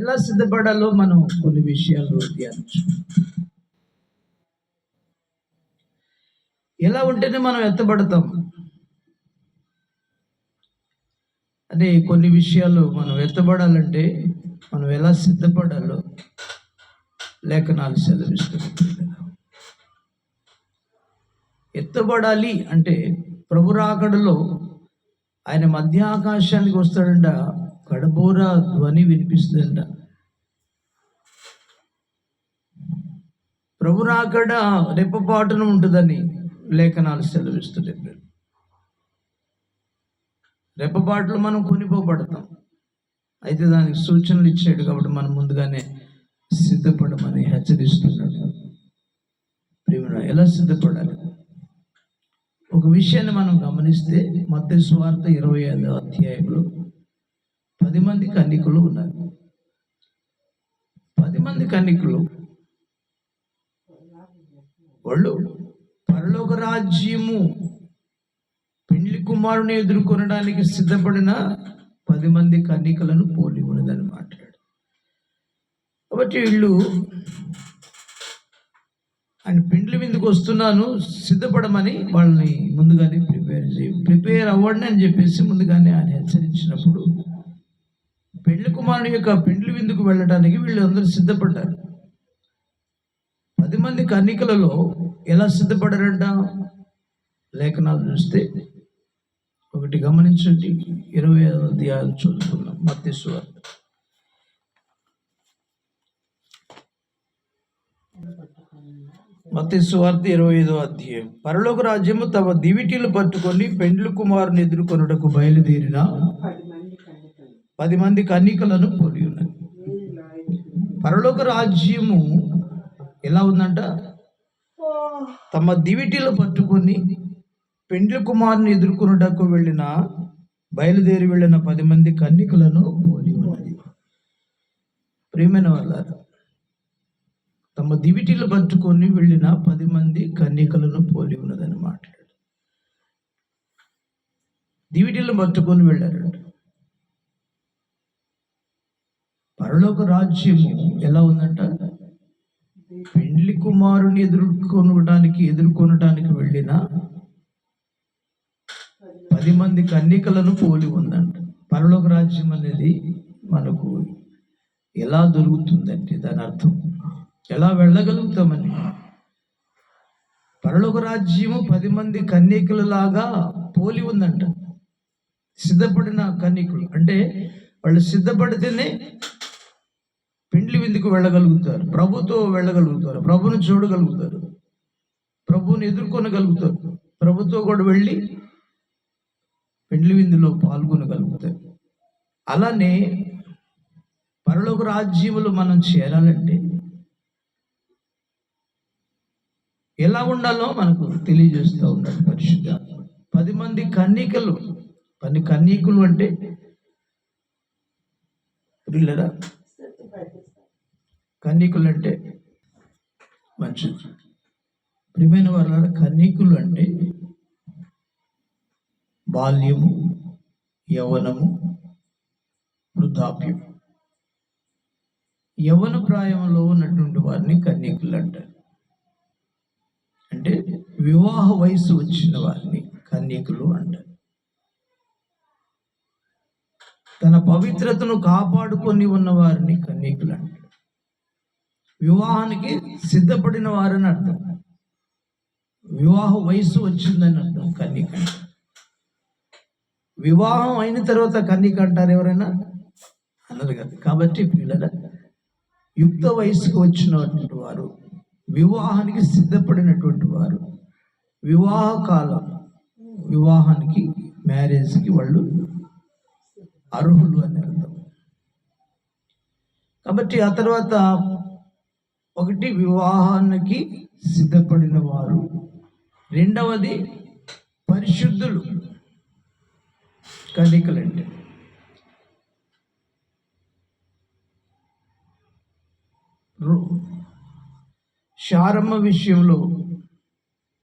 ఎలా సిద్ధపడాలో మనం కొన్ని విషయాలు ధ్యానించు. ఎలా ఉంటేనే మనం ఎత్తబడతాం? అనే కొన్ని విషయాలు మనం ఎత్తబడాలంటే మనం ఎలా సిద్ధపడాలో లేఖనాలు సెలవిస్తున్నాయి. ఎత్తబడాలి అంటే ప్రభు రాకడలో ఆయన మధ్య ఆకాశానికి వస్తాడంట కడబోర ధ్వని వినిపిస్తుందంట. ప్రభు రాకడ రెప్పపాటున ఉంటుందని లేఖనాలు సెలవిస్తున్నాయి రెప్పపాట్లు మనం కొనిపోబడతాం. అయితే దానికి సూచనలు ఇచ్చాడు కాబట్టి మనం ముందుగానే సిద్ధపడమని హెచ్చరిస్తున్నాడు. ప్రేమ ఎలా సిద్ధపడాలి? ఒక విషయాన్ని మనం గమనిస్తే మత్త స్వార్థ ఇరవై ఐదో అధ్యాయంలో పది మంది కన్నికులు ఉన్నారు. పది మంది కన్నికులు. వాళ్ళు పరలోక రాజ్యము పెండ్లి కుమారుని ఎదుర్కొనడానికి సిద్ధపడిన పది మంది కన్నికలను పోలి ఉన్నదని మాట్లాడు కాబట్టి వీళ్ళు ఆయన పెండ్లి విందుకు వస్తున్నాను సిద్ధపడమని వాళ్ళని ముందుగానే ప్రిపేర్ చేయి ప్రిపేర్ అవ్వండి అని చెప్పేసి ముందుగానే ఆయన హెచ్చరించినప్పుడు పెళ్ళి కుమారుని యొక్క పెండ్లి విందుకు వెళ్ళడానికి వీళ్ళందరూ సిద్ధపడ్డారు. పది మంది కన్నికలలో ఎలా సిద్ధపడారంట? లేఖనాలు చూస్తే ఒకటి గమనించండి. ఇరవై ఐదో అధ్యాయం చదువుకున్నాం మత్స్వార్త మత్తి ఇరవై ఐదో అధ్యాయం. పరలోక రాజ్యము తమ దివిటీలు పట్టుకొని పెండ్లు కుమారుని ఎదుర్కొనుటకు బయలుదేరిన పది మంది కన్నికలను పోలి ఉన్నది. పరలోక రాజ్యము ఎలా ఉందంట? తమ దివిటీలు పట్టుకొని పెండ్లి కుమారుని ఎదుర్కొనుటకు వెళ్ళిన బయలుదేరి వెళ్ళిన పది మంది కన్నికలను పోలి ఉన్నది. ప్రేమైన వల్ల తమ దివిటీలు పట్టుకొని వెళ్ళిన పది మంది కన్నికలను పోలి ఉన్నదని మాట్లాడు. దివిటీలు పట్టుకొని వెళ్ళారంట. పరలోక రాజ్యము ఎలా ఉందంట? పెండ్లి కుమారుని ఎదుర్కొనడానికి ఎదుర్కొనడానికి వెళ్ళిన పది మంది కన్యకలను పోలి ఉందంట. పరలోక రాజ్యం అనేది మనకు ఎలా దొరుకుతుందంటే దాని అర్థం. ఎలా వెళ్ళగలుగుతామని? పరలోక రాజ్యము పది మంది కన్యకులలాగా పోలి ఉందంట. సిద్ధపడిన కన్యకులు. అంటే వాళ్ళు సిద్ధపడితేనే పెండ్లి విందుకు వెళ్ళగలుగుతారు. ప్రభుతో వెళ్ళగలుగుతారు. ప్రభుని చూడగలుగుతారు. ప్రభుని ఎదుర్కొనగలుగుతారు. ప్రభుతో కూడా వెళ్ళి పెండ్లి విందులో పాల్గొనగలుగుతారు. అలానే పరలోక రాజ్యములు మనం చేరాలంటే ఎలా ఉండాలో మనకు తెలియజేస్తూ ఉన్నాడు పరిశుద్ధ పది మంది కన్యకలు పది కన్యకులు అంటే పిల్లరా కన్యకులు అంటే మంచిది. ప్రియమైన వారు కన్యకులు అంటే బాల్యము యవనము వృద్ధాప్యం. యవన ప్రాయంలో ఉన్నటువంటి వారిని కన్యకులు అంటారు అంటే వివాహ వయసు వచ్చిన వారిని కన్యకులు అంటారు. తన పవిత్రతను కాపాడుకొని ఉన్న వారిని కన్యకులు అంటారు. వివాహానికి సిద్ధపడిన వారని అర్థం. వివాహ వయసు వచ్చిందని అర్థం కన్యక వివాహం అయిన తర్వాత కన్యక అంటారు ఎవరైనా? అన్నారు కదా. కాబట్టి పిల్లల యుక్త వయసుకు వచ్చినటువంటి వారు వివాహానికి సిద్ధపడినటువంటి వారు వివాహ కాలం వివాహానికి మ్యారేజ్కి వాళ్ళు అర్హులు అని అర్థం. కాబట్టి ఆ తర్వాత ఒకటి వివాహానికి సిద్ధపడిన వారు రెండవది పరిశుద్ధులు కలికలంటే రు- శారమ్మ విషయంలో